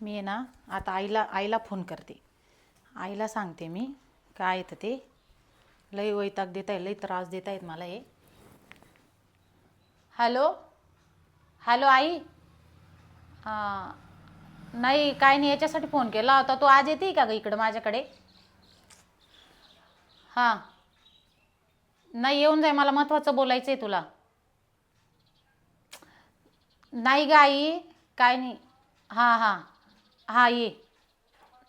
मी आहे ना आता आईला आईला फोन करते. आईला सांगते मी काय येतं ते. लई वैताग देत आहे लई त्रास देत आहेत मला हे. हॅलो हॅलो आई? हां. नाही काय नाही याच्यासाठी फोन केला होता. तू आज येते का ग इकडं माझ्याकडे? हां. नाही येऊन जाय मला महत्त्वाचं बोलायचं आहे तुला. नाही ग आई काय नाही. हां हां. हां ये.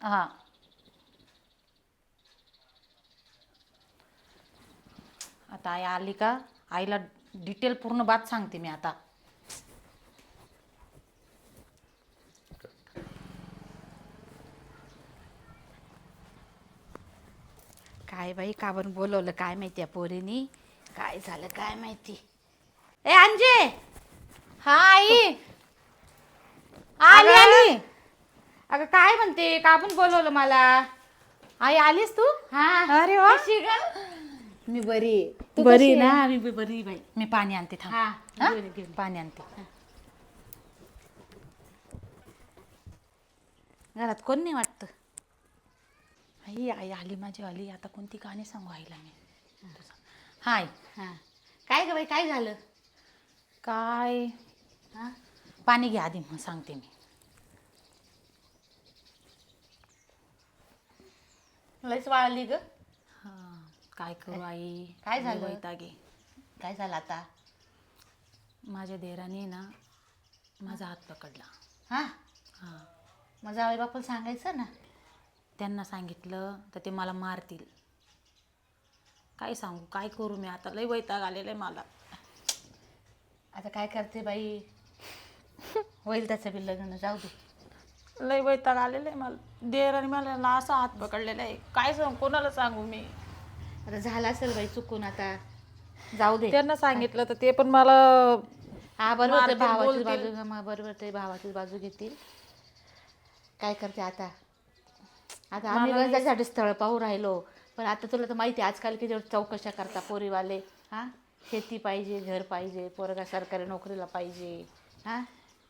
हां. आता आई आली का? आईला डिटेल पूर्ण बात सांगते मी आता. काय बाई का बरं बोलवलं? काय माहिती या पोरीनी? काय झालं काय माहिती? ए अंजे! हा आई. आली आली. अगं काय म्हणते? का पण बोलवलं मला? आई आलीस तू? हा. अरे वा. कशी ग? मी बरी. तू बरी ना? मी बी बरी बाई. मी पाणी आणते थांब. हा. हा? घेऊन ये, घेऊन ये. पाणी आणते. घरात कोण नाही वाटतं? आई आई आली माझी आली. आता कोणती गाणी सांगू आईला मी? तुझं. हाय हा काय ग बाई? काय झालं? काय? हा? पाणी घ्या आधी मग सांगते मी. लयच वाळली ग. हा काय करू आई? काय झालं? वैतागे. काय झालं आता? माझ्या देराने ना माझा हात पकडला. हा? हा. मग जावई बापूला सांगायचं ना? त्यांना सांगितलं तर ते मला मारतील. काय सांगू? काय करू मी? आता लय वैताग आलेलं आहे मला. आता काय करते बाई? होईल त्याचं बी लग्न जाऊ दे. लय वैताग आलेलं आहे मला. देराने मला ना असा हात पकडलेला आहे. काय सांगू कोणाला सांगू मी? आता झालं असेल बाई चुकून आता. जाऊ दे. त्यांना सांगितलं तर ते पण मला हा बरोबर ते मारतील, भावाची बोलतील. बाजू मग बरोबर ते भावाची बाजू घेतील. काय करते आता? आता आम्ही मला त्याच्यासाठी स्थळ पाहू राहिलो. पण आता तुला तर माहिती आहे आजकाल किती चौकशा करता पोरीवाले. हा? शेती पाहिजे घर पाहिजे पोरगा सरकारी नोकरीला पाहिजे. हा?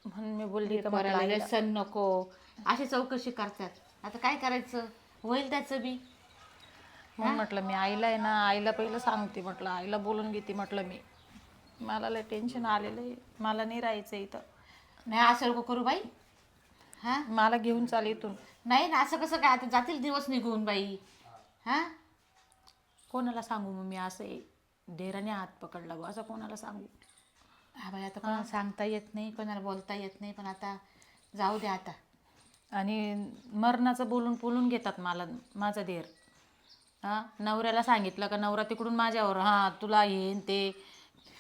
म्हणून मी बोलली का पोराला म्हटलं आईला- व्यसन नको. अशी चौकशी करतात. आता काय करायचं? होईल त्याचं बी. म्हणून म्हटलं मी आईला आहे ना आईला पहिलं सांगते म्हटलं आईला बोलून घेते म्हटलं मी. मला लय टेन्शन आलेलं आहे. मला नाही राहायचं इथं. नाही असं नको करू बाई. हा? मला घेऊन चाल इथून. नाही ना असं कसं काय? आता जातील दिवस निघून बाई. हा? कोणाला सांगू मग मी? असं आहे डेराने हात पकडला बुवा, असं कोणाला सांगू? हा बाई आता कोणाला सांगता येत नाही कोणाला बोलता येत नाही पण आता जाऊ दे आता. आणि मरणाचं बोलून बोलून घेतात मला माझा देर. हां? नवऱ्याला सांगितलं का नवरा तिकडून माझ्यावर हां तुला येईन ते.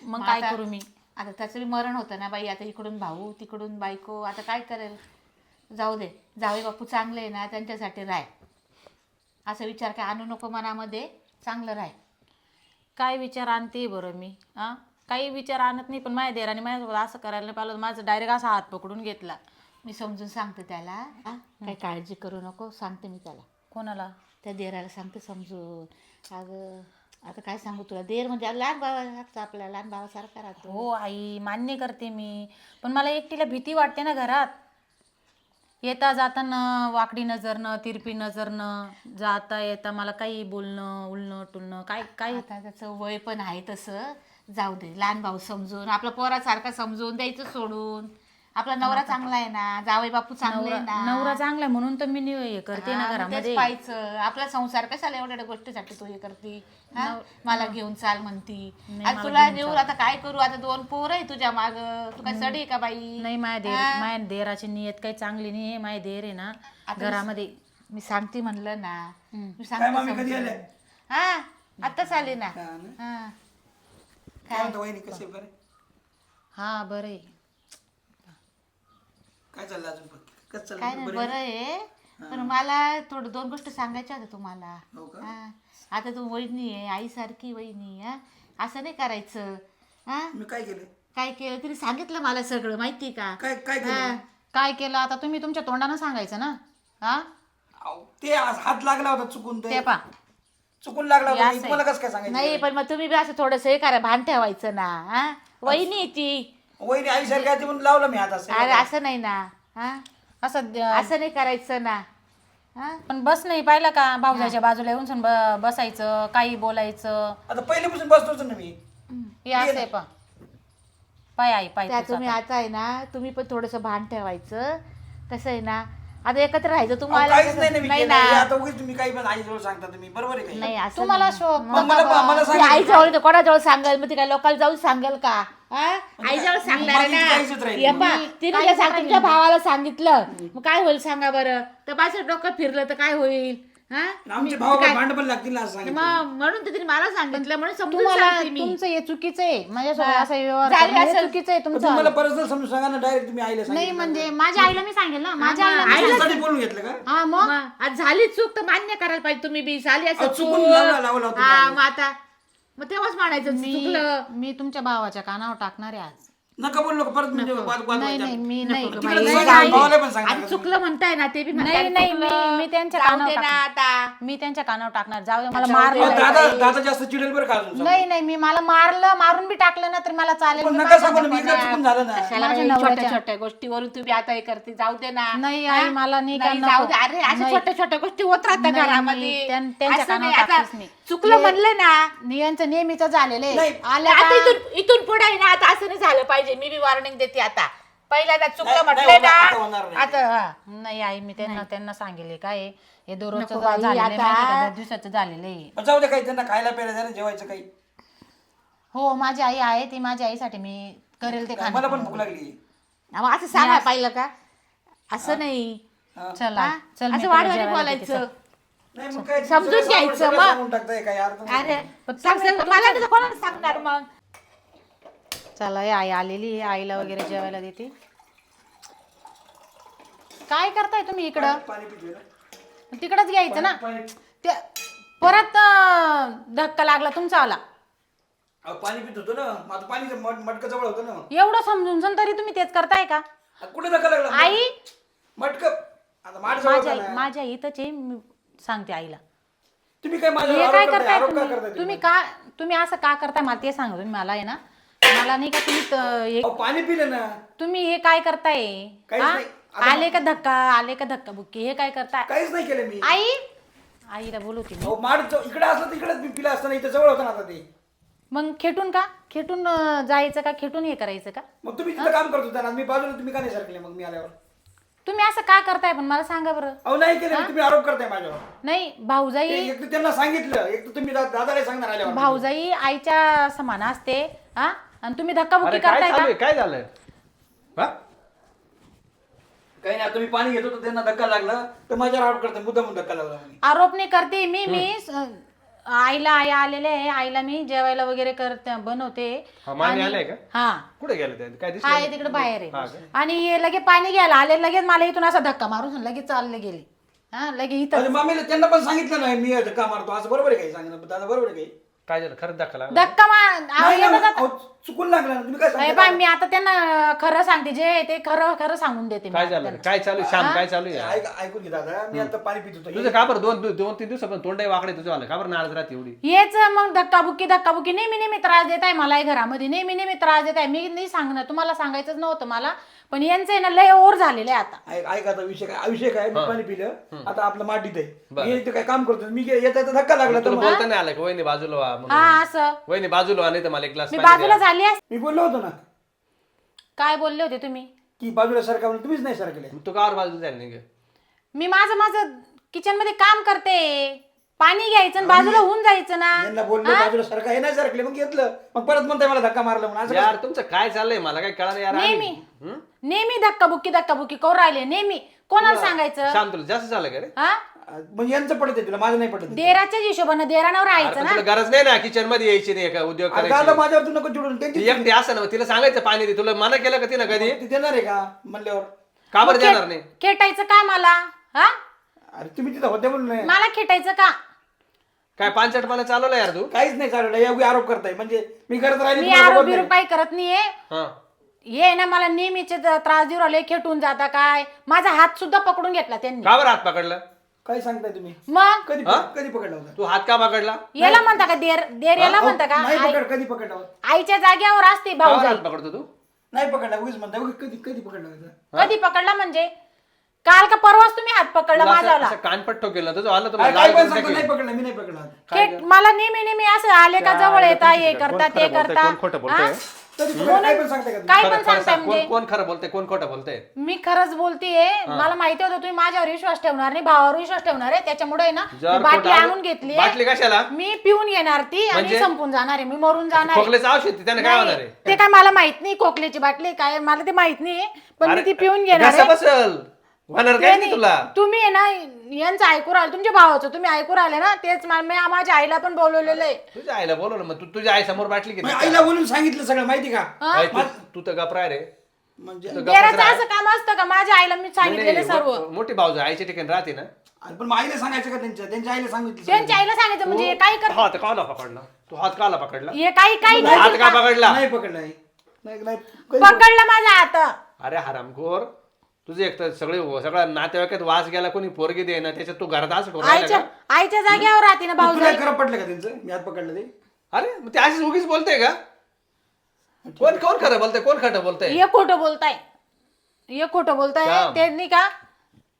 मग काय आता- करू मी? आता त्याचं बी मरण होतं ना बाई आता इकडून भाऊ तिकडून बायको आता काय करेल? जाऊ दे. जावे बापू चांगले आहे ना त्यांच्यासाठी राय असं विचार काय आणू नको मनामध्ये चांगलं राय काय विचार आणते बरं मी हां? काही विचार आणत नाही पण माझ्या देराने माझ्यासोबत असं करायला नाही पाहिलं माझं डायरेक्ट असा हात पकडून घेतला. मी समजून सांगते त्याला हा? काही काळजी करू नको सांगते मी त्याला. कोणाला? त्या देराला सांगते समजून. अगं आता काय सांगू तुला? देर म्हणजे लहान भावासारखा आपला लहान भावासारखा राहतो. हो आई मान्य करते मी. पण मला एकटीला भीती वाटते ना घरात. येता जाताना वाकडी नजरनं तिरपी नजरनं जाता येता मला काही बोलणं उलणं टुलणं काय काय? आता त्याचं वय पण आहे तसं. जाऊ दे लहान भाऊ समजून आपला पोरासारखा समजून द्यायचं सोडून. आपला नवरा चांगला आहे ना जावई बापू चांगले नवरा आहे ना. नवरा चांगला आहे म्हणून तर मी नि- हे करते ना हा, मग तेच घरामध्ये. पाहायचं. आपला संसार कशाला एवढ्या एवढ्या गोष्टीसाठी तू हे करती? हा? मला घेऊन चाल म्हणती. नाही, मला तुला घेऊन नेऊ आता काय करू? आता दोन पोर आहे तुझ्या माग. तू काय सडी आहे का बाई? नाही माझ्या देर माझ्या देराची नियत काही चांगली नाही आहे माझ्या देर आहे ना. घरामध्ये मी सांगते म्हणलं ना. हम्म. मी काय मामी सांगते कधी समजून. आल्या? हा आत्ताच आले ना. हा ना? हा. काय? म्हणता वहिनी कसे बरे? हा बरं. आहे काय चाललं अजून पण कसं काय चाललं नाही बरं बरं आहे. पण मला थोडं दोन गोष्टी सांगायच्या होत्या तुम्हाला. हो का? हा. आता तू वहिनी आहे आईसारखी वहिनी हा. असं नाही करायचं. हा? मी काय केलं? काय केलं? तरी सांगितलं मला सगळं माहिती का? काय काय हा. केलं काय केलं? आता तुम्ही तुमच्या तोंडानं सांगायचं ना. हा? अहो, ते आज हात लागला होता चुकून ते ते पा चुकून लागला होता असं मी आहे. तुम्हाला कसं काय सांगायचं? नाही पण मग तुम्ही बी असं थोडस हे करा भान ठेवायचं ना हा? वहिनी आहे ती. वहिनी आई सारखी आहे ती म्हणून लावलं मी असं अरे असं नाही ना हा? असं द- असं नाही करायचं ना हा? पण बस नाही पाहिलं का भाऊजाच्या बाजूला येऊन सण ब- बसायचं काही बोलायचं. आता पहिल्यापासून बसतोच ना मी. हे असं आहे पा पाय आई पाय त्या तुम्ही आता. आता आहे ना तुम्ही पण थोडंसं भान ठेवायचं. कसं आहे ना आता एकत्र राहायचं अहो, तुम्हाला काहीच नाही ना नाही केलं. हे ना आता उगीच तुम्ही काही पण आईजवळ सांगता तुम्ही. बरोबर आहे काही नाही असं तुम्हाला नाही. शो मग मला सांगा. आईजवळ कोणाजवळ सांगेल? मग ती काय लोकांना जाऊन सांगेल का? हा? आईजवळ सांगणार आहे माझी काहीच ना तिने भावाला सांगितलं. मग काय होईल सांगा बरं? तर माझं डोकं फिरलं तर काय होईल? हा? आमचे भाऊ भांड पण लागतील ना असं सांगितलं. मग म्हणून तर तिने मला सांगितलं म्हणून समजून तुम्हाला सांगते मी. तुमचं हे चुकीचं आहे. माझ्यासोबत हा. असं व्यवहार झाली करणं हे असेल. चुकीचं आहे पण तुमचं. तुम्ही मला पर्सनल समजून सांगा ना डायरेक्ट तुम्ही आईला नाही सांगितलं. म्हणजे माझ्या आईला मी सांगेल ना. माझ्या आईला मी आईला- आईसाठी बोलून घेतलं का? हा मग? मग? आज झाली चूक तर मान्य करायला पाहिजे तुम्ही बी. झाली असं अहो, चुकून चूक. लावला- लावला होता हा. मग आता मग तेव्हाच म्हणायचं मी चुकलं. मी तुमच्या भावाच्या कानावर टाकणार आहे आज. नका बोलू नका. परत म्हणजे वाद- वाद नाही व्हायचा. नाही मी नाही नको. तिकडे बाई. सांगा, भावाला पण सांगा आणि चुकलं म्हणताय ना ते बी म्हणताय. नाही, नाही, मी- चुकलं. मी त्यांच्या जाऊ कानावर दे ना आता. मी त्यांच्या कानावर टाकणार. जाऊ दे मला दे. अहो, मारलं दादा दादा जास्त चिडेल बरं का अजून. नाही नाही मी मला मारलं मारून बी टाकलं ना तर मला चालेल. पण मी नका माझ्या सांगू ना मी एकदा चुकून झालं ना. कशाला माझ्या बाई? छोट्या नवऱ्याच्या- छोट्या गोष्टीवरून तुम्ही आता हे करते. जाऊ दे ना. नाही, हा? आई, मला नाही नाही, जाऊ. दे. अरे अशा नाही. छोट्या छोट्या गोष्टी होत राहतात नाही, घरामध्ये. त्यां- त्यांच्या असं नाही, कानावर आता टाकतेच मी. चुकलं म्हणलं ना. नियंचं नेहमीच झालेलं आहे. नाही. आलं आता का इथून इथून पुढे आहे ना आता असं नाही झालं पाहिजे. मी बी वॉर्निंग देते आता. पहिल्यांदा चुकलं नाही म्हटलं होणार, आता होणार ना नाही. आता हा. नाही आई मी त्यांना त्यांना सांगेल काय हे दररोजचं नको बाई, झालेलं आहे आता- माहिती का? दर दिवसाचं झालेलं आहे. पण जाऊ दे काही त्यांना खायला प्यायला द्या ना जेवायचं काही. हो माझी आई आहे ती माझ्या आईसाठी मी करेल ते मला पण भूक लागली. मग असं सांगा पाहिलं का? असं नाही. चल हा? चल मी असं तुला वाढवायला जेवायला देते, बोलायचं. चल. नाही मग काय? समजून सगळं घ्यायचं सगळं मग. सांगून टाकताय काय? अर्थ नाही. अरे सांग. सांग मला कोणाला सांगणार मग? चला आई आलेली आहे. आईला वगैरे जेवायला देते. काय करताय तुम्ही इकडं? पाणी पितोय ना. तिकडच घ्यायचं ना? पाणी ते परत अं, धक्का लागला तुमचा आला अहो, पाणी पित होतो ना. माझं पाणी मटक जवळ होतं ना. एवढं समजून सण तरी तुम्ही तेच करताय का? कुठे धक्का लागला? आई? मटक. आता माझ्या जवळ माझ्या होतं ना. माझ्या इथंच आहे. मी सांगते आईला. तुम्ही काय माझ्या हे काय आरोप करताय तुम्ही का तुम्ही असं का करताय? मला ते सांगा तुम्ही. मला आहे ना मला नाही का तुम्ही त- अहो, पाणी पिलं ना. तुम्ही हे काय करताय? काहीच हा? नाही. आता- आले का धक्का? आले का धक्का बुक्की? हे काय करताय? काहीच नाही केलं मी. आई! आईला बोलवते मी. अहो माड जव- इकडे असलं मी पिलं असतं ना इथं जवळ होतं ना आता ते. मग खेटून का? खेटून अं, जायचं का? खेटून हे करायचं का? मग तुम्ही तिथं काम करत होता ना मी बाजूला तुम्ही का नाही सरकले मग मी आल्यावर? तुम्ही असं का करताय पण मला सांगा बरं. अहो नाही केलं मी, तुम्ही आरोप करताय माझ्यावर. नाही भाऊजाई ते एक तर त्यांना सांगितलं एक तर तुम्ही दा- दादाला सांगणार आल्यावर. भाऊजाई आईच्या समान असते हा? आणि तुम्ही धक्काबुक्की अरे काय करताय चालू का आहे? काय झालंय? हा? काही नाही तुम्ही पाणी घेत होतो त्यांना धक्का लागला. तर माझ्यावर आरोप करताय मुद्दा म्हणून धक्का लागला म्हणे. आरोप नाही करते मी मी स- आईला आई आलेले आहे आईला मी जेवायला वगैरे करते बनवते. हा, मामी आणि- आलाय का? हा. कुठे गेले ते? काय दिसलं तिकडे बाहेर हा आहे का? आणि हे लगे पाणी घ्यायला आले लगेच मला इथून असा धक्का मारून लगेच चालले गेले. हा लगे इथं अरे मामीला त्यांना पण सांगितलं नाही मी धक्का मारतो? असं बरोबर आहे काही सांगितलं दादा बरोबर आहे काही काय झालं? खरंच दाखल धक्का नाही अहो, चुकून लागला ना तुम्ही काय अरे सांगता? बाय मी आता त्यांना खरं सांगते जे आहे ते खरं खरं सांगून देते मी काय आता झालं? त्यांना. काय चालू आहे? श्याम काय चालू आहे? ऐक- ऐकून घे दादा मी आता पाणी पित होतो. तुझं का बरं दोन दोन तीन दिवसापासून तोंडाई वाकडे तुझं आलं का बरं नाराज राहते एवढी? हेच मग धक्काबुक्की धक्काबुक्की नेहमी नेहमी त्रास देत आहे मला या घरामध्ये. नेहमी नेहमी त्रास देत आहे. मी नाही सांगणार तुम्हाला सांगायचंच नव्हतं मला. पण यांचं आहे ना लय ओर झालेलं आहे आता. ऐक ऐक आता विषय काय विषय काय? मी पाणी पिलं. आता आपलं मातीत आहे. मी इथे काय काम करतो? मी गे- येता येता धक्का लागला तर तुला बोलता नाही आलं का? वहिनी बाजूला व्हा म्हणून. हा असं. वहिनी बाजूला व्हा नाही तर मला एक ग्लास मी बाजूला झाली मी बोललो होतो ना. काय बोलले होते तुम्ही? की बाजूला सरका म्हणून तुम्हीच नाही सरकले तू कावर बाजूला जाईल नाही? मी माझं माझं किचनमध्ये काम करते. पाणी घ्यायचं आणि बाजूला होऊन जायचं ना. यांना बोललो बाजूला सरका हे नाही सरकले मग घेतलं. मग परत म्हणताय मला धक्का मारला म्हणून. असं यार तुमचं काय चाललंय? मला काय कळा यार नेहमी. आम्ही- हं? नेहमी धक्काबुक्की धक्काबुक्की करू राहिले नेहमी. कोणाला सांगायचं? श्याम तुला जास्त झालं का रे? हा? म्हणजे यांचं पडत आहे तुला माझं नाही पडत आहे. देराच्याच हिशोबानं देरानं अरे राहायचं पण ना. तुला गरज नाही ना किचनमध्ये यायची नाही का उद्योग अरे दादा करायची. माझ्यावर तू नको चिडून ती त्यांची एकटी असं ना मग तिला सांगायचं पाणी दे. तुला मना केलं का तिनं कधी? ती देणार आहे का? म्हणल्यावर. का बरं मग देणार नाही? खेटायचं काय मला? हा? अरे तुम्ही तिथं होते म्हणून नाही. मला खेटायचं का? काय पानचटपणा चालवलं यार तू? काहीच नाही चालवलं एवढी आरोप करताय. म्हणजे मी करत राहिली मी तुम्हाला आरोप बिरोप. काही करत नाहीये. हा. हे ना मला नेहमीचे ज- त्रास देऊ राहिले खेटून जाता काय? माझा हात सुद्धा पकडून घेतला त्यांनी. का बरं हात पकडला? काय सांगताय तुम्ही? मग? कधी हा? कधी पकडला होता? तू हात का पकडला? याला म्हणता का देर देर याला म्हणता का? नाही आई- पकड कधी पकडला होता? आईच्या जाग्यावर असते का बरं भाऊ हात पकडतो तू? नाही पकडला उगीच म्हणता उगीच कधी कधी पकडला होता? कधी पकडला म्हणजे? काल का परवाच तुम्ही हात पकडला तुला असं- माझ्याला असं कानपट्टो केलं तुझं आलं तुला काय पण सांगतो नाही. पकडलं मी नाही पकडलं. के- मला नेहमी नेहमी असं आले का जवळ येता हे करता ते कोण खरं बोलतंय, करता. कोण खोटं बोलतंय? हा? तरी तुम्ही काय पण सांगता का तुम्ही? काय खरं- पण खरं सांगताय सांग, म्हणजे? कोण खरं बोलतंय? कोण खोटं बोलतंय? मी खरंच बोलतीये. मला माहिती होतं तुम्ही माझ्यावर विश्वास ठेवणार नाही भावावर विश्वास ठेवणार आहे. त्याच्यामुळे आहे ना जर मी बाटली खोटं आलं- आणून घेतली बाटली कशाला? मी पिऊन येणार ती आणि म्हणजे? संपून जाणार आहे. मी मरून जाणार आहे. खोकल्याचं औषध आहे, त्याने काय होणार नाही, आहे? ते काय मला माहीत नाही खोकल्याची बाटली काय? मला ते माहीत नाही पण मी ती पिऊन घेणार घसा आहे. बसल. होणार काय नाही तुला? तुम्ही आहे ना यांचं ऐकू राहिले तुमच्या भावाचं तुम्ही ऐकू राहिले ना तेच मा- मी माझ्या आईला पण बोलवलेलं आहे. तुझ्या आईला बोलवलं मग तू तुझ्या आई समोर बाटली मग घेतली आईला बोलून सांगितलं सगळं माहिती का? आई, तू- तू तर गपराय रे. म्हणजे तू देराचं असं काम असतं का? माझ्या आईला मी सांगितलेलं नाही, सर्व. मो- मोठी भाऊज आईच्या ठिकाणी राहते ना. अरे पण मग आईला सांगायचं का त्यांच्या त्यांच्या आईला सांगितलं सगळं. त्यांच्या आईला सांगितलं म्हणजे हे काय कर हात काला पकडला. तू हात काला पकडला. हे काही काही हात का पकडला? नाही पकडलं. नाही. नाही काही पकडलं माझा हात. अरे हरामखोर. तुझे एक तर सगळे सगळ्या नातेवाईकात वास गेला कोणी पोरगी दे ना त्याच्यात तू घरात असं करून राहिला आईच्या का? आईच्या जागेवर राहते ना भाऊ तुला खरं पडलं का त्यांचं? मी हात पकडलं ते. अरे मग ते अशीच उगीच बोलते का? कोण कोण खरं बोलतंय? कोण खरं बोलतंय? हे खोटं बोलताय. हे खोटं बोलताय. काम. त्यांनी का?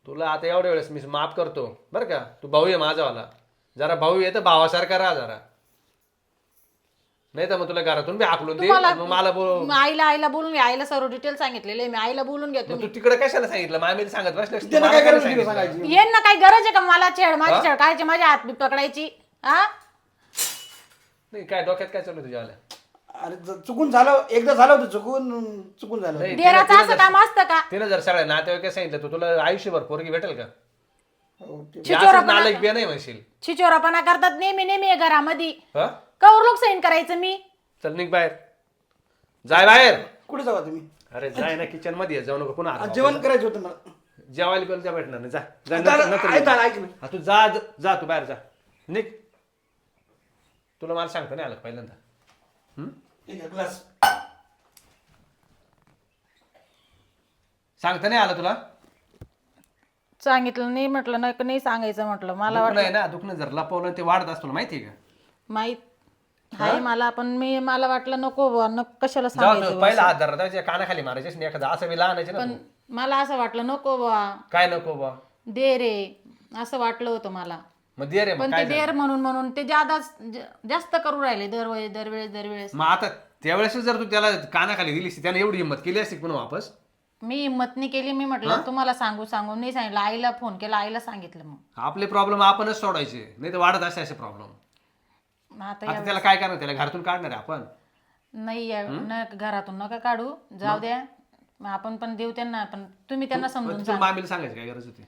तुला आता एवढ्या वेळेस मी माफ करतो. बरं का? तू भाऊ आहे माझावाला. जरा भाऊ आहे तर भावासारखा राहा जरा. नाही तर मग तुला घरातून बी हाकलून दे. तुम्हाला मग मला बोल. मग आईला आईला बोलून घ्या आईला सर्व डिटेल सांगितलेले मी आईला बोलून घ्या तुम्ही तू तिकडे कशाला सांगितलं? मामीला सांगत बसल्यास तू त्यांना मला काय काय करायचं तिला सांगितलं? सांगायची? यांना काही गरज आहे का? मला छेड माझी छेड कायची माझ्या हात बी पकडायची. हा? नाही काय डोक्यात काय चालू तुझ्या अरे ज- चुकून झालं. एकदा झालं होतं चुकून चुकून झालं नाही, देराचं तिनं- असं तिनं काम असतं का? तिनं जर सगळ्या नातेवाईक सांगितलं तर तुला आयुष्यभर पोरगी भेटेल का? हो, ते- हे असंच नालायक बी नाही म्हणशील. छिचोरापणा करतात नेहमी नेहमी घरामध्ये. हा? कवर लोक सैन करायचं मी? चल निघ बाहेर. जाय बाहेर. कुठे जावा तुम्ही? अरे जाय ना किचनमध्ये ये, जाऊ नको पुन्हा हात जेवण करायचं होतं मला. जेवायला बिवायला जा भेटणार नाही. जा. जा आता- नंतर- नंतर ऐक ये. ना, ऐक ना. हा, तू जा ज- जा तू बाहेर जा. निघ. तुला मला सांगतो नाही आलं का पहिल्यांदा. आहे, ग्लास सांगता नाही आलं तुला? सांगितलं नाही म्हटलं नाही नाही सांगायचं म्हटलं. मला दुखणं आहे ना दुखणं जर लपवलं ते वाढत असतो माहिती आहे का? माहीत आहे मला पण मी मला वाटलं नको बुवा, कशाला जाऊ सांगायचं पहिला हात धरला त्याच्या कानाखाली मारायचेच नाही एखादा असं मी लहानाचे ना पण तू. मला असं वाटलं नको बा काय नको बा दे रे असं वाटलं होतं मला. मग दे रे मग पण काय ते देर म्हणून म्हणून ते जादा जास्त करू राहिले दरवेळेस दरवेळेस दरवेळेस. मग आता त्यावेळेस जर तू त्याला कानाखाली दिली असती, त्याने एवढी हिंमत केली असती पुन्हा वापस? मी हिंमत नाही केली मी म्हटलं तुम्हाला सांगू सांगू नाही सांगितलं आईला फोन केला आईला सांगितलं मग. आपले प्रॉब्लेम आपणच सोडायचे नाही तर वाढत असे असे प्रॉब्लेम मग आता आता त्याला काय करणार? त्याला घरातून काढणार आहे आपण? नाही या- न घरातून नका काढू. जाऊ द्या. मग आपण पण देऊ त्यांना पण तुम्ही त्यांना समजून मामीला सांगायची काय गरज होती?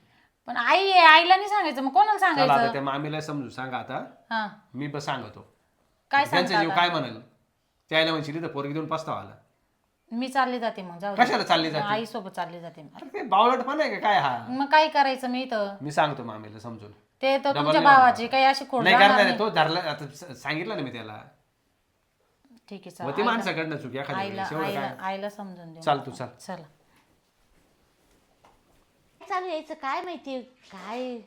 पण आई आहे आईला नाही सांगायचं. मग कोणाला चला सांगायचं? आता त्या मामीला समजून सांगा आता. हा. मी बस सांगतो. काय त्यांचा सांगता जीव आता? काय म्हणाल? त्याला म्हणशील तर पोरगी देऊन पस्तावा आला. मी चालली जाते मग जाऊ कशाला चालली जाते? आई सोबत चालली जाते मी. अरे पण आहे का? काय हा? मग काय करायचं मी इथं? मी सांगतो मामीला समजून. ते तर तुमच्या भावाची काही अशी खोड नाही करणार. आहे तो धरला आता स- सांगितलं ना मी त्याला. ठीक आहे मग चला. ती माणसाकडनं चुकी एखाद्या आईला वेळेस एवढं आईला काय? आईला समजून देऊ. चाल तू चाल. चला. चालू यायचं काय माहिती? काय?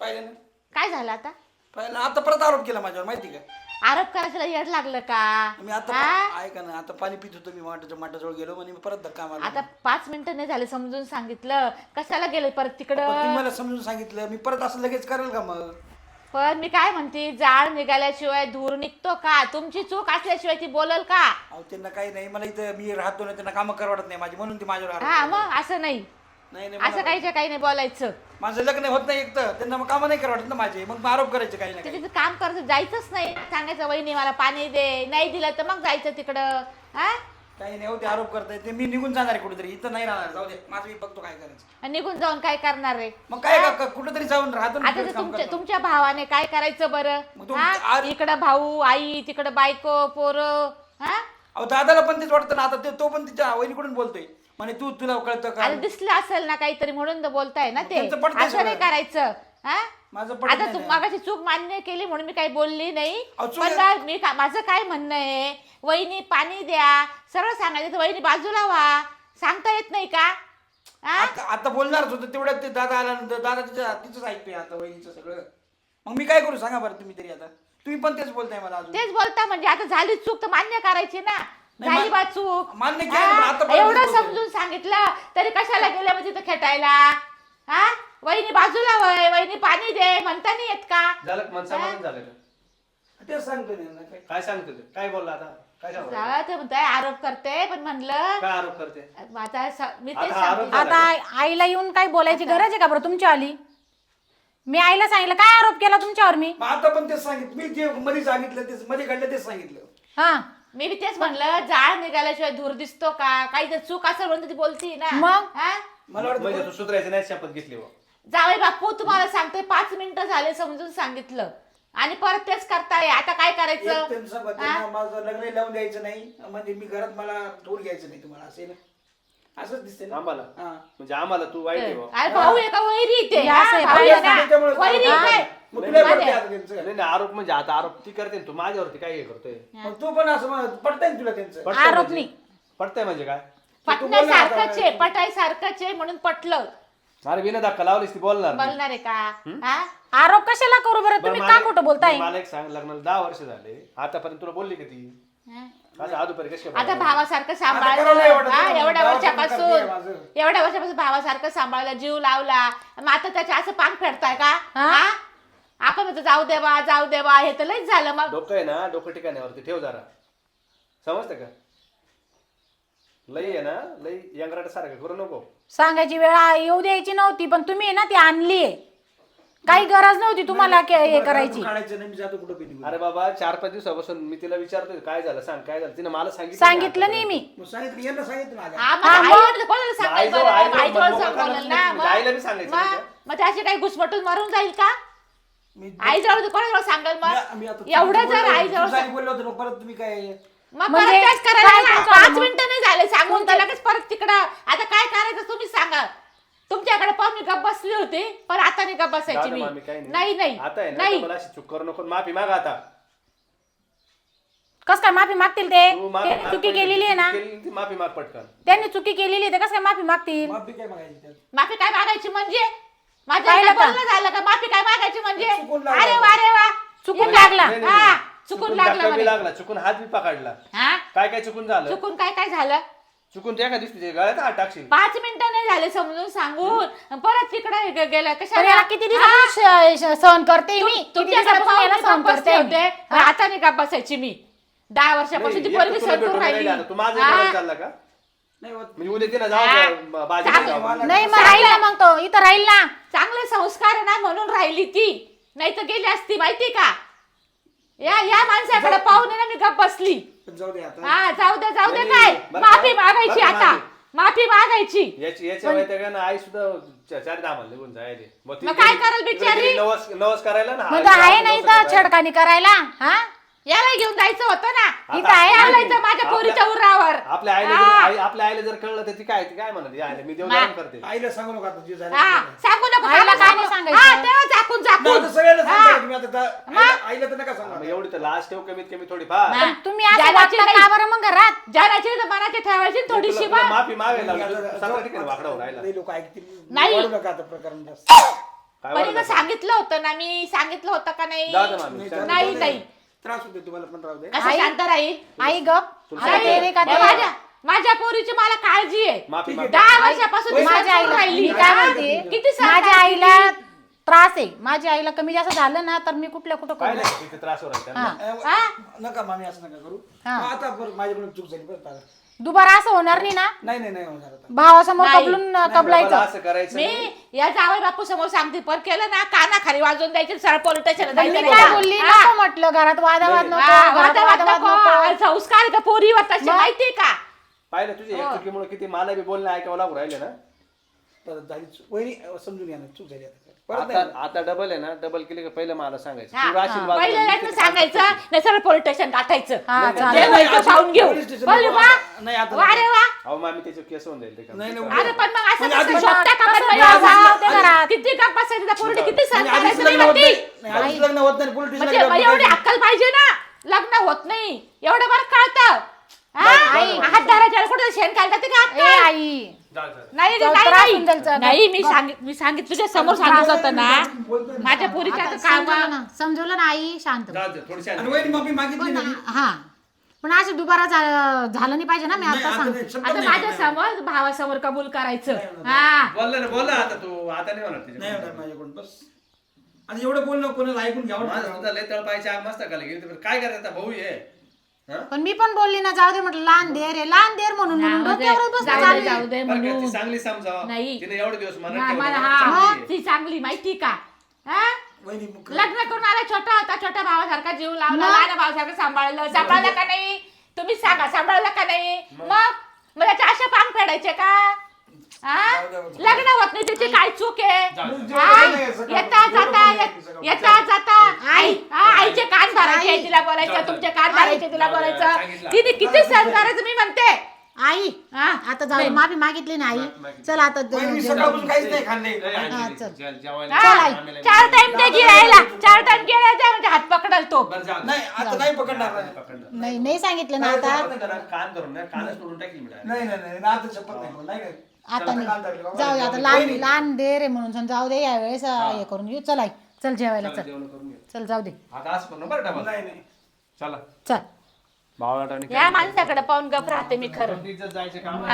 पाहिलं ना? काय झालं आता? पाहिलं आता परत आरोप केला माझ्यावर माहिती का? आरोप करायला येड लागलं का? मी आता हा? ऐका ना आता पाणी पित होतो मी माठाच्या माठाजवळ गेलो आणि मी परत धक्का मारला. आता पाच मिनिटं नाही झाले समजून सांगितलं. कशाला गेले परत पण तिकडं तुम्ही मला समजून सांगितलं. मी परत असं लगेच करेल का मग? पण मी काय म्हणते जाळ निघाल्याशिवाय धूर निघतो का? तुमची चूक असल्याशिवाय ती बोलल का? अहो त्यांना काही नाही. मला इथं मी राहतो ना त्यांना कामं करवडत नाही माझी. म्हणून ती माझ्यावर आरोप हा करतात. मग असं नाही. नाही नाही असं काहीच्या काही नाही बोलायचं. माझं लग्न होत नाही एक तर त्यांना मग कामं नाही करवडत ना माझे. मग आरोप करायचे काही ना ते काही. तिथं काम करायचं जायचंच नाही. सांगायचं वहिनी मला पाणी दे नाही दिलं तर मग जायचं तिकडं. हा? काही नाही हो ते आरोप करताय ते मी निघून जाणार आहे कुठेतरी. इथं नाही राहणार. जाऊ दे. माझं मी बघतो काय करायचं. आणि निघून जाऊन काय करणार रे मग काय का- कुठेतरी जाऊन राहतो ना आता तिकडेच ते काम तुमच्या करतो. तुमच्या भावाने काय करायचं बरं? मग तू- हा? आ- इकडं भाऊ आई तिकडं बायको पोरं हा? अहो दादाला पण तेच वाटतं ना. आता ते तो पण तिच्या वहिनीकडून बोलतोय. म्हणे तू तुला कळतं का? आता दिसलं असेल ना काहीतरी म्हणून तर बोलताय ना ते. त्यांचं असं नाही. करायचं हा? माझं पटत आता नाही तू ना. मागाची चूक मान्य केली म्हणून मी काही बोलली नाही. अहो, चूक पण आहे. ना, मी का- माझं काय म्हणणं आहे? वहिनी पाणी द्या सरळ सांगायचं तर वहिनी बाजूला व्हा. सांगता येत नाही का? हा? आता आता बोलणारच होतं तेवढ्यात ते दादा आल्यानंतर दादा तिच्या तिचंच ऐकतोय आता वहिनीचं सगळं. मग मी काय करू? सांगा बरं तुम्ही तरी आता. तुम्ही पण तेच बोलताय मला अजून. तेच बोलता म्हणजे आता झाली चूक तर मान्य करायची ना. नाही, झाली मा- बा चूक. मान्य केलं? पण आता परत एवढं बोलतोय. समजून सांगितलं तरी कशाला गेले मग तिथं खेटायला? हा? वहिनी बाजूला वय वहिनी पाणी दे म्हणता नाही येत का? झालं का? मन समाधान झालं का? तेच सांगतो ना काय काय सांगतो ते? काय बोलला आता? काय सांगतो? जाऊ ते म्हणताय आरोप करते पण म्हणलं काय आरोप करते? आता स- मी तेच आता हा आरोप सांगते. आता आई- आईला येऊन काय बोलायची गरज आहे का बरं तुमची आली? मी आईला सांगितलं काय आरोप केला तुमच्यावर मी? मग आता पण तेच सांगितलं मी जे मध्ये सांगितलं तेच मध्ये घडलं तेच सांगितलं. हा. मी बी तेच म्हणलं जाळ निघाल्याशिवाय धूर दिसतो का? काही जर चूक असेल म्हणून ती बोलती ना. मग? हा? मला वाटतं म्हणजे तू सुधरायची नाही शपथ घेतली बुवा. जावई बापू तुम्हाला सांगते पाच मिनिटं झाले समजून सांगितलं. आणि परत तेच करताय. आता काय एक करायचं त्यांचं माझं लग्न लावून द्यायचं नाही. म्हणजे मी घरात मला धूर घ्यायचं नाही तुम्हाला असेल असंच दिसते ना आम्हाला हा. म्हणजे आम्हाला तू वाईट आहे बुवा. अरे भाऊ आहे का वैरी ते हे हा? असं आहे, भाऊ पाहिलं आहे का? ना? त्याच्यामुळे वैरी हा. काय मग तुला माझे- पडते आता त्यांचं नाही नाही आरोप म्हणजे आता आरोप ती करते ना, तू माझ्यावरती काय हे करतोय मग तू पण असं म्हण, ना तुला त्यांचं पटतंय आरोप म्हणजे? नाही. पटतंय म्हणजे काय पटण्यासारखंच आहे पटायसारखंच आहे म्हणून पटलं अरे विना धक्का लावलीस ती बोलणार नाही. बोलणार आहे का हा आरोप कशाला करू बरं बरं, तुम्ही मला- का खोटं बोलताय मला एक सांग लग्नाला दहा वर्ष झाले आतापर्यंत तुला बोलली का ती हा? कशी आता? भावासारखं सांभाळलं हा, एवढ्या वर्षापासून. एवढ्या वर्षापासून भावासारखं सांभाळलं जीव लावला. मग आता त्याचे असं पान फेडताय का? हा? हा? आपण म्हणतो जाऊ देवा जाऊ देवा हे तर लईच झालं मग. डोकं आहे ना डोकं ठिकाण्यावरती ठेव जरा. समजतं का? लई आहे ना लई यंगराट सारखं करू नको. सांगायची वेळ आ- येऊ द्यायची नव्हती पण तुम्ही आहे ना ती आणली काही गरज नव्हती तुम्हाला के- हे करायची घरातून काढायचं नाही मी जातो कुठं पिली अरे बाबा चार पाच दिवसापासून मी तिला विचारतोय काय झालं सांग काय झालं तिने मला सांगितलं सांगितलं नाही मी मग सांगितलं यांना सांगितलं ना आल्या. हा, मग हा, मग? आईला कोणाला सांगायचं आईजवळ- बरं? आईजवळ आईजवळ मग- मग सांगायला ना म्हणजे मग? आईला बी सांगायचं नाही मग- का? मग त्याची काही घुसमटून मरून जाईल का मी आईजवळ कोणाजवळ सांगाल मी- मी मग आता एवढं जर आईजवळ तुमचं बोललो होतो परत तुम्ही काय मग म्हणजे परत करायला काय. तुमचं पाच? मिनिटं नाही झाले सांगून तर लगेच परत तिकडं आता काय करायचं तुम्ही सांगा तुमच्याकडे पाहून मी गप बसली होती पण आता नाही गप बसायची जाऊ दे मी मामी, काही नाही नाही आता आहे ना नाही मला अशी चूक करू नको माफी मागा आता कस काय माफी मागतील ते तू माफी ते माग चुकी पटकन. केलेली आहे ना चुकी केलेली ती माफी माग पटकन त्यांनी चुकी केलेली आहे ते कसं काय माफी मागतील माफी काय मागायची त्यात? माफी काय मागायची म्हणजे माझ्या पाहिलं एका का? बोलणं झालं का माफी काय मागायची म्हणजे चुकून लागलं. अरे वा रे वा चुकून लागला. काय? नाही, नाही, हा, नाही. चुकून लागला धक्का बी म्हणे. लागला चुकून हात बी पकडला हा काय काय चुकून झालं चुकून काय काय झालं चुकून त्या का दिसते गळ्यात हात टाकशील. पाच मिनिटं नाही झाले समजून सांगून. परत तिकडे गेलं पण कशाला याला किती? दिवस सहन करते मी? किती तुमच्याकडे दिवसापासून याला सहन करते होते. पण आता नाही का बसायची मी? दहा वर्षापासून ती नाही, पोरगी एक तर तुला सरकून भेटून राहिली. राहिली. आता. तू माझं हा. इकडं चालला का? नाही होत. म्हणजे उद्या तिला हा. जाऊ. बाजी चालेल. नाही मग राहील ना मग तो. इथं राहील ना. चांगले संस्कार आहे ना म्हणून राहिली ती. नाही तर गेली असती माहिती का? या या माणसाकडे पाहून आहे ना मी गप बसली. पण जाऊ दे आता हा जाऊ दे जाऊ दे नाही, काय बरं का? माफी मागायची बरं का आता मामी? माफी मागायची याची याच्या आहे का ना आई सुद्धा च- चार निघून जायले ती मग काय गेली- करेल बिचारी? गेली नवस नवस करायला ना मग आई आहे जाऊन ना नवस इथं करायला. छडकानी करायला हा याला घेऊन जायचं होतं ना आता इथं आहे आपल्या- आलायचं माझ्या पोरीच्या उरावर आपल्या आईला. जर आई- आपल्या आईला जर कळलं तर ती काय ती काय म्हणत आईला मी देवदान करते आईला सांगू नका आता जे झालं हा ते झालं. सांगू नको आईला कामं काय सांगू. नाही सांगायचं? हा तेव्हा झाकून नाही, आता झाकून सगळ्यांना. सांगा तुम्ही आता त्या- आईला- आईला तर नका सांगा मग एवढी तर लास्ट ठेव कमीत कमी थोडी फार. पण तुम्ही असं जाण्याची वागता नाही. का बरं मग घरात जाण्याची तर मनाची ठेवायची तुला- तुला बा माफी मागायला. आता- राहिला लोक ऐकतील नाही. वाढू नका आता प्रकरण जास्त काय पण सांगितलं होतं ना मी सांगितलं होतं का नाही जाऊ दे मामी, नाही, चल. नाही, नाही. त्रास होते तुम्हाला पण राहू दे कसं आई- शांत राहील आई गप आता का माझ्या माझ्या पोरीची मला काळजी आहे माफी दहा वर्षापासून ती माझ्या सरकून आईला राहिली मी काय? म्हणते किती माझ्या आईला? त्रास आहे माझ्या आईला कमी जास्त झालं ना तर मी कुठल्या कुठं काय करू नाही तिथे त्रास होणार त्यांना. हा अं? नका मामी असं नका करू हा. आता बरं माझ्याकडून चूक झाली बरं. दुबारा असं होणार नाही ना नाही नाही नाही होणार आता भावासमोर नाही. कबलून कबलायचं असं करायचं नाही. मी या जावई बापू समोर सांगते पर केलं ना काना खाली वाजवून द्यायची सरळ मी काय? बोलली? नको म्हटलं घरात वादावाद नको घरात वादावाद वादावाद नको. नको संस्कार का पोरीवर तसे मग? माहिती का पाहिलं तुझ्या हो. एक चुकीमुळे किती मला बी बोलणं ऐकावं लागू राहिले ना परत झाली चूक. वहिनी अं, समजून घ्या ना चूक झाली आता परत आता आता डबल आहे ना डबल केली का पहिलं मला सांगायचं तू राशील. बाजूला, पहिलं मी सांगायचं. नाही सरळ पोलीस स्टेशन गाठायचं हा जे व्हायचं पाहून घेऊ पोलीस स्टेशन बोलली नको. वा नाही, आता वा रे वा अहो मामी त्याचे केस होऊन जाईल ते का? नाही, नाही, अरे पण मग असं म्हणजे कसं आधी- का पण? ते घरात? किती बसायचं त्या किती सहन म्हणजे आधीच करायचं नाही लग्न होत म्हणती? नाही नाही, आधीच लग्न होत नाही पोलीस म्हणजे स्टेशनला मग एवढी गेलं अक्कल पाहिजे ना लग्न होत नाही एवढं बरं कळतं हा? आई. हात धरायच्या कुठे शेण घालतात ते का ए अक्कल? आई जा, जा. नाही नाही, त्रास नाही होऊन जायचा. नाही मी सांगित मी सांगितलं तुझ्या समोर सांगितलं होतं ना. माझ्या पोरीच्या आता आता काम समजवलं ना समजवलं ना आई शांत जा, जा, थोडी शांत आणि वहिनी माफी मागितली पण ना मी. हा पण असं दुबारा झा- झालं नाही पाहिजे ना मी नाही, आता आता सांगते नाही, आता नाही माझ्या. समोर भावासमोर कबूल करायचं नाही. हा बोलला ना बोलला आता तू आता नाही होणार नाही होणार माझ्याकडून बस आता एवढं बोलणं कोणाला ऐकून घ्यावं माझं लागतं. सुद्धा लय तळपायची आग मस्त खाली गेली तर काय करायचं आता भाऊ ये हा? पण मी पण बोलली ना जाऊ दे म्हटलं लहान देर आहे लहान देर म्हणून म्हणून जाऊ दे, डोक्यावरच बसणं जाऊ दे, चालू आहे. जाऊ दे बरं का, ती म्हणून चांगली समजाव. नाही. तिने एवढे दिवस मनात ना, ठेवलं मला म्हणून हा चांगली आहे. ती चांगली माहिती का? हा? वहिनी मुख लग्न करून आला छोटा होता छोट्या भावासारखा जीव लावला लहान भावासारखं सांभाळलं. सांभाळलं का नाही? तुम्ही सांगा सांभाळलं का नाही? मग? मग त्याच्या अशा पांग फेडायचे का? हा. लग्न होत नाही त्याची काय चूक आहे जाऊ दे. हा? येता जाता येत- जाता आई हा, आईचे कान भरायचे आई. तिला बोलायचं तुमचे. कान भरायचे तिला जाऊ, जाऊ, बोलायचं सांगितलं. तिने किती सहन करायचं मी म्हणते आई हा आता जाऊ माफी मागितली ना आई. चल आता वहिनी, मी जेवण. सकाळपासून काहीच नाही खाल्ले ए, अंजली, हा, चल. हा, चार टाइम ते गिरायला चार टाइम गिरायचा म्हणजे हात पकडल तो. नाही आता नाही पकडणार नाही. नाही नाही सांगितलं ना आता नाही, जरा कान धरून ना कानच तोडून टाकली मी direct. नाही नाही नाही नाही, आता शपथ नाही नाही नाही. आता चला, नाही. आता लहान लहान दे रे म्हणून. सांग, जाऊ दे यावेळेस हे. करून घेऊ. चल आई. चल जेवायला चल चल. जाऊ दे. चला. चल. या माणसाकडे पाहून गप राहते मी खरं. जायचं काम